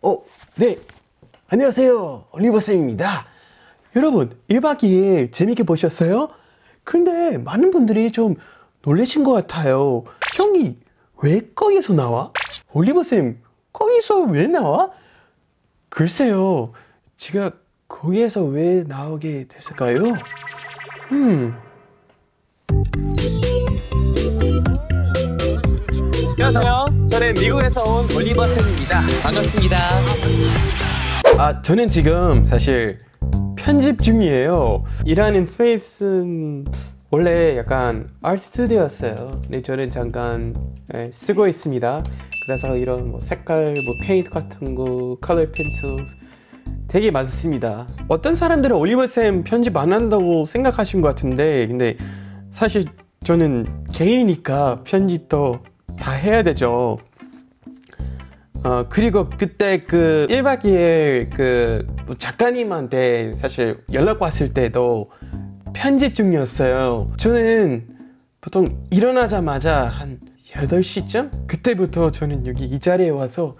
어, 네. 안녕하세요. 올리버쌤입니다. 여러분, 1박 2일 재밌게 보셨어요? 근데 많은 분들이 좀 놀라신 것 같아요. 형이 왜 거기서 나와? 올리버쌤, 거기서 왜 나와? 글쎄요. 제가 거기에서 왜 나오게 됐을까요? 음. 저는 미국에서 온 올리버 쌤입니다. 반갑습니다. 아, 저는 지금 사실 편집 중이에요. 일하는 스페이스는 원래 약간 아트 스튜디오였어요. 근데 저는 잠깐 예, 쓰고 있습니다. 그래서 이런 뭐 색깔, 뭐 페인트 같은 거, 컬러 펜슬 되게 많습니다. 어떤 사람들은 올리버 쌤 편집 안 한다고 생각하신 것 같은데, 근데 사실 저는 개인이니까 편집도 다 해야 되죠. 어, 그리고 그때 그 1박 2일 그 작가님한테 사실 연락 왔을 때도 편집 중이었어요. 저는 보통 일어나자마자 한 8시쯤? 그때부터 저는 여기 이 자리에 와서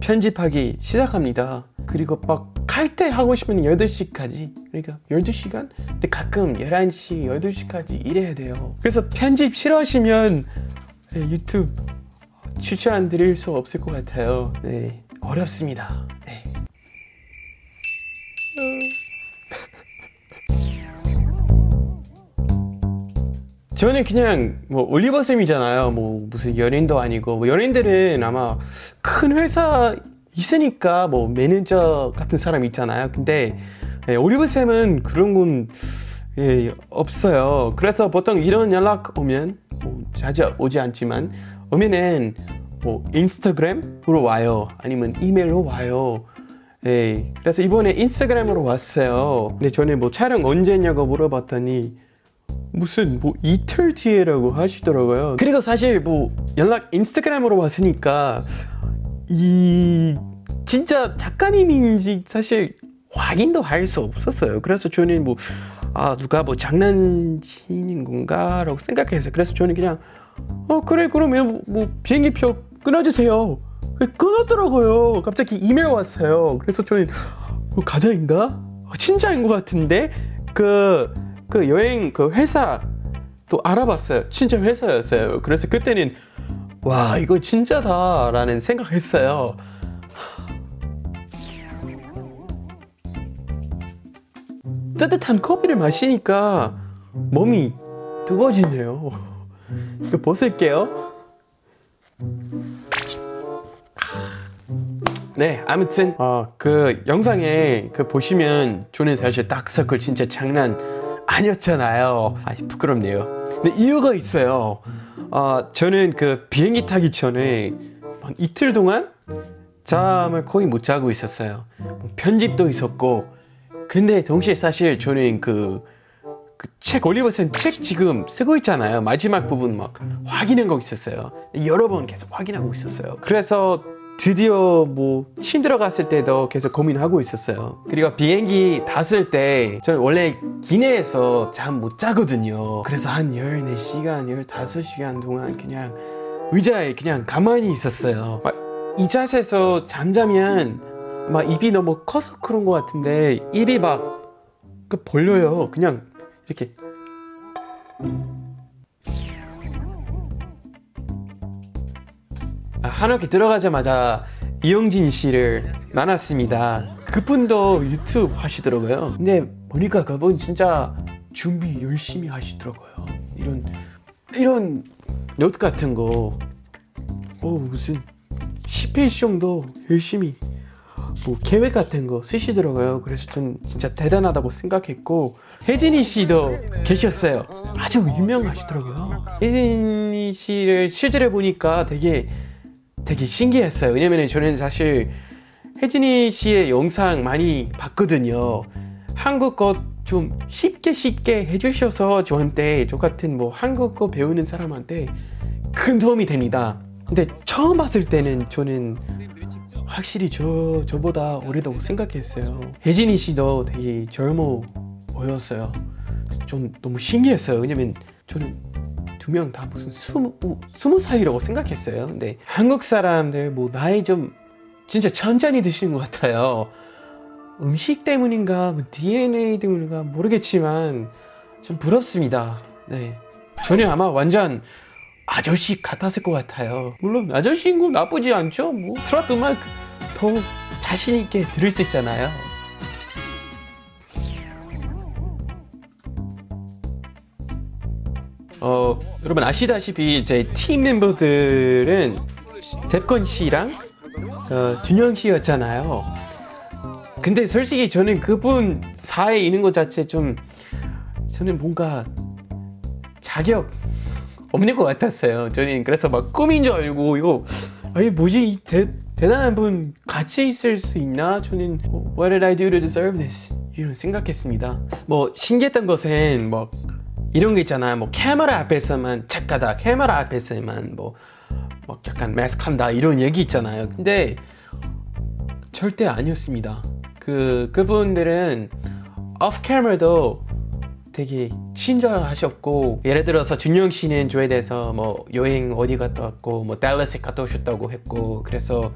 편집하기 시작합니다. 그리고 막 칼퇴하고 싶으면 8시까지. 그러니까 12시간? 근데 가끔 11시, 12시까지 일해야 돼요. 그래서 편집 싫어하시면 네, 유튜브 추천 드릴 수 없을 것 같아요. 네, 어렵습니다. 네. 저는 그냥 뭐 올리버 쌤이잖아요. 뭐 무슨 연예인도 아니고 뭐 연예인들은 아마 큰 회사 있으니까 뭐 매니저 같은 사람 있잖아요. 근데 예, 올리버 쌤은 그런 건 예, 없어요. 그래서 보통 이런 연락 오면 뭐 자주 오지 않지만 오면은 뭐 인스타그램으로 와요. 아니면 이메일로 와요. 예, 그래서 이번에 인스타그램으로 왔어요. 근데 저는 뭐 촬영 언제 냐고 물어봤더니 무슨 뭐 이틀 뒤에라고 하시더라고요. 그리고 사실 뭐 연락 인스타그램으로 왔으니까 이 진짜 작가님인지 사실 확인도 할 수 없었어요. 그래서 저는 뭐 아 누가 뭐 장난치는 건가 라고 생각해서 그래서 저는 그냥 어 그래 그러면 뭐, 뭐 비행기표 끊어주세요. 끊었더라고요. 갑자기 이메일 왔어요. 그래서 저는 뭐 가자인가? 어, 진짜인 것 같은데 그, 그 여행 그 회사 또 알아봤어요. 진짜 회사였어요. 그래서 그때는 와 이거 진짜다 라는 생각했어요. 따뜻한 커피를 마시니까 몸이 뜨거워지네요. 이거 벗을게요. 네, 아무튼 어, 그 영상에 그 보시면 저는 사실 다크서클 진짜 장난 아니었잖아요. 아 부끄럽네요. 근데 이유가 있어요. 어, 저는 그 비행기 타기 전에 한 이틀 동안 잠을 거의 못 자고 있었어요. 뭐 편집도 있었고, 근데 동시에 사실 저는 그 책 올리버슨 책 지금 쓰고 있잖아요. 마지막 부분 막 확인한 거 있었어요. 여러 번 계속 확인하고 있었어요. 그래서 드디어 뭐 침 들어갔을 때도 계속 고민하고 있었어요. 그리고 비행기 탔을 때 저는 원래 기내에서 잠 못 자거든요. 그래서 한 14시간, 15시간 동안 그냥 의자에 그냥 가만히 있었어요. 막이 자세에서 잠자면 막 입이 너무 커서 그런 것 같은데 입이 막 그 벌려요. 그냥 이렇게 아, 한옥에 들어가자마자 이영진 씨를 만났습니다. 그분도 유튜브 하시더라고요. 근데 보니까 그분 진짜 준비 열심히 하시더라고요. 이런 이런 노트 같은 거, 어 무슨 10페이지 정도 열심히 뭐 계획 같은 거 쓰시 더라고요. 그래서 전 진짜 대단하다고 생각했고 혜진이 씨도 계셨어요. 아주 유명하시더라고요. 혜진이 씨를 실제로 보니까 되게 되게 신기했어요. 왜냐면 저는 사실 혜진이 씨의 영상 많이 봤거든요. 한국어 좀 쉽게 쉽게 해주셔서 저한테 저 같은 뭐 한국어 배우는 사람한테 큰 도움이 됩니다. 근데 처음 봤을 때는 저는 확실히 저 저보다 어리다고 생각했어요. 혜진이 씨도 되게 젊어 보였어요. 좀 너무 신기했어요. 왜냐면 저는 두 명 다 무슨 스무 스무 살이라고 생각했어요. 근데 한국 사람들 뭐 나이 좀 진짜 천천히 드시는 것 같아요. 음식 때문인가, 뭐 DNA 때문인가 모르겠지만 좀 부럽습니다. 네. 저는 아마 완전 아저씨 같았을 것 같아요. 물론 아저씨인 건 나쁘지 않죠. 뭐 트로트 음악 더 자신 있게 들을 수 있잖아요. 어, 여러분 아시다시피 제 팀 멤버들은 뎁건 씨랑 어, 준영 씨였잖아요. 근데 솔직히 저는 그분 사이에 있는 것 자체 좀 저는 뭔가 자격 없는 것 같았어요. 저는 그래서 막 꿈인 줄 알고 이거 아니 뭐지 이 대, 대단한 분 같이 있을 수 있나? 저는 What did I do to deserve this? 이런 생각했습니다. 뭐 신기했던 것은 뭐 이런 게 있잖아요. 뭐 카메라 앞에서만 착하다, 카메라 앞에서만 뭐, 뭐 약간 매스한다 이런 얘기 있잖아요. 근데 절대 아니었습니다. 그 그분들은 오프 카메라도 되게 친절하셨고 예를 들어서 준영 씨는 저에 대해서 뭐 여행 어디 갔다 왔고 뭐 달라스 갔다 오셨다고 했고 그래서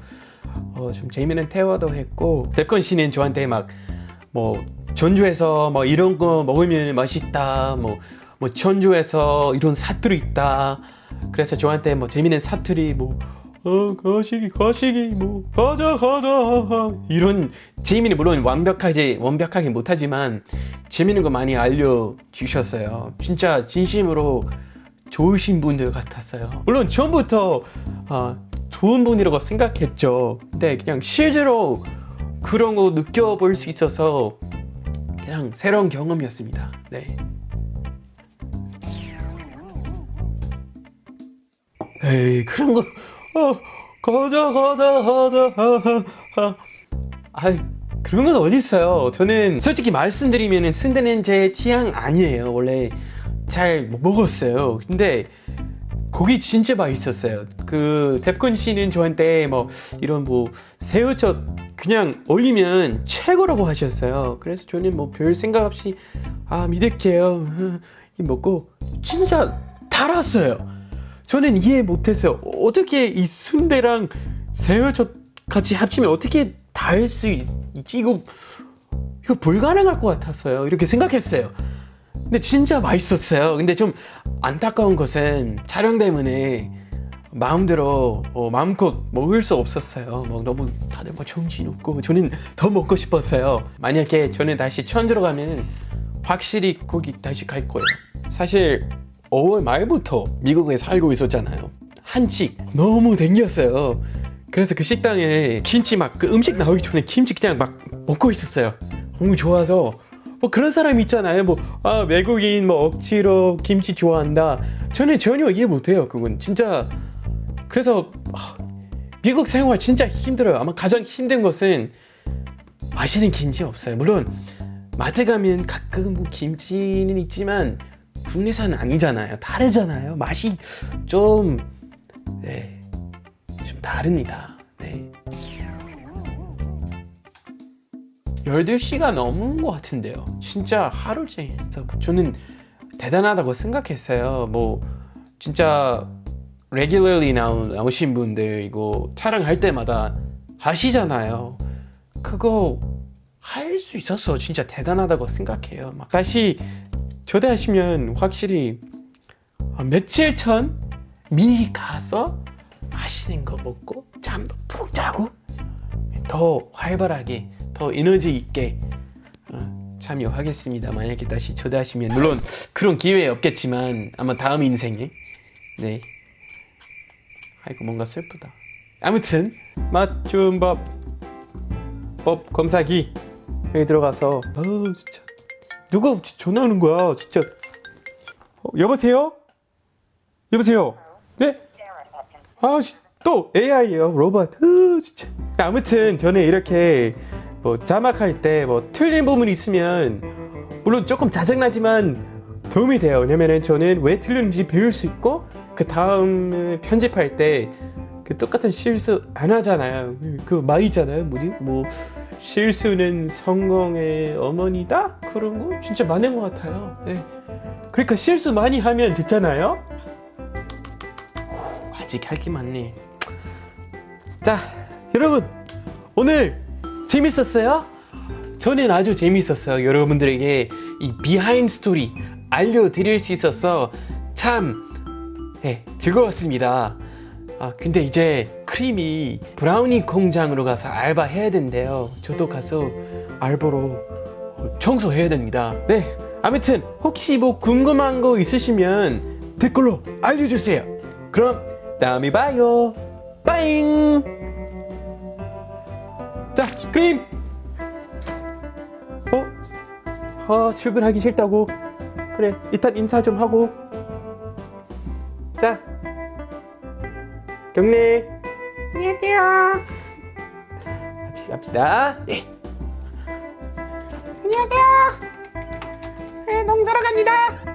어, 좀 재미있는 대화도 했고 뎁건 씨는 저한테 막 뭐 전주에서 뭐 이런 거 먹으면 맛있다 뭐, 뭐 전주에서 이런 사투리 있다. 그래서 저한테 뭐 재미있는 사투리 뭐 어, 거시기, 거시기, 뭐, 가자, 가자. 이런, 재미는 물론 완벽하지, 완벽하게 못하지만, 재미있는 거 많이 알려주셨어요. 진짜 진심으로 좋으신 분들 같았어요. 물론 처음부터, 어, 좋은 분이라고 생각했죠. 근데 그냥 실제로 그런 거 느껴볼 수 있어서, 그냥 새로운 경험이었습니다. 네. 에이, 그런 거, 어, 가자 가자 가자 하하. 아 그런 건 어디 있어요? 저는 솔직히 말씀드리면 순대는 제 취향 아니에요. 원래 잘못 먹었어요. 근데 고기 진짜 맛있었어요. 그 뎁건 씨는 저한테 뭐 이런 뭐 새우젓 그냥 올리면 최고라고 하셨어요. 그래서 저는 뭐 별 생각 없이 아 믿을게요. 먹고 진짜 달았어요 저는 이해 못했어요. 어떻게 이 순대랑 새우젓 같이 합치면 어떻게 닿을 수 있지? 이거 이거 불가능할 것 같았어요. 이렇게 생각했어요. 근데 진짜 맛있었어요. 근데 좀 안타까운 것은 촬영 때문에 마음대로 어, 마음껏 먹을 수 없었어요. 뭐 너무 다들 뭐 정신 없고 저는 더 먹고 싶었어요. 만약에 저는 다시 천 들어가면 확실히 거기 다시 갈 거예요. 사실 5월 말부터 미국에 살고 있었잖아요. 한식 너무 댕겼어요. 그래서 그 식당에 김치 막 그 음식 나오기 전에 김치 그냥 막 먹고 있었어요. 너무 좋아서 뭐 그런 사람 있잖아요. 뭐 아, 외국인 뭐 억지로 김치 좋아한다. 저는 전혀 이해 못해요. 그건 진짜 그래서 아, 미국 생활 진짜 힘들어요. 아마 가장 힘든 것은 맛있는 김치 없어요. 물론 마트 가면 가끔 뭐 김치는 있지만 국내산 아니잖아요. 다르잖아요. 맛이 좀, 네, 좀 다릅니다. 네. 12시가 넘은 것 같은데요. 진짜 하루 종일. 저는 대단하다고 생각했어요. 뭐, 진짜, regularly 나오신 분들, 이거 촬영할 때마다 하시잖아요. 그거 할 수 있어서 진짜 대단하다고 생각해요. 막 다시 초대하시면 확실히 어, 며칠 전 미리 가서 맛있는 거 먹고 잠도 푹 자고 더 활발하게 더 에너지 있게 어, 참여하겠습니다. 만약에 다시 초대하시면 물론 그런 기회 없겠지만 아마 다음 인생에 네 아이고 뭔가 슬프다. 아무튼 맛좋법 법 검사기 여기 들어가서 어 진짜 누가 전화 오는 거야? 진짜. 어, 여보세요? 여보세요? 네? 아또 AI예요 로봇. 으, 진짜. 아무튼 저는 이렇게 뭐 자막할 때 뭐 틀린 부분이 있으면 물론 조금 짜증나지만 도움이 돼요. 왜냐면은 저는 왜 틀렸는지 배울 수 있고 그 다음 편집할 때 그 똑같은 실수 안 하잖아요. 그말 있잖아요. 뭐지? 뭐 실수는 성공의 어머니다? 그런 거 진짜 많은 것 같아요. 네. 그러니까 실수 많이 하면 됐잖아요. 아직 할 게 많네. 자, 여러분 오늘 재밌었어요? 저는 아주 재밌었어요. 여러분들에게 이 비하인드 스토리 알려드릴 수 있어서 참 예, 즐거웠습니다. 아, 근데 이제 크림이 브라우니 공장으로 가서 알바해야 된대요. 저도 가서 알바로 어, 청소해야 됩니다. 네. 아무튼 혹시 뭐 궁금한 거 있으시면 댓글로 알려주세요. 그럼 다음에 봐요. 빠잉! 자, 크림! 어? 어, 출근하기 싫다고. 그래, 일단 인사 좀 하고. 자, 경례. 안녕하세요. 갑시다, 갑시다. 네. 안녕하세요. 네, 농사로 갑니다.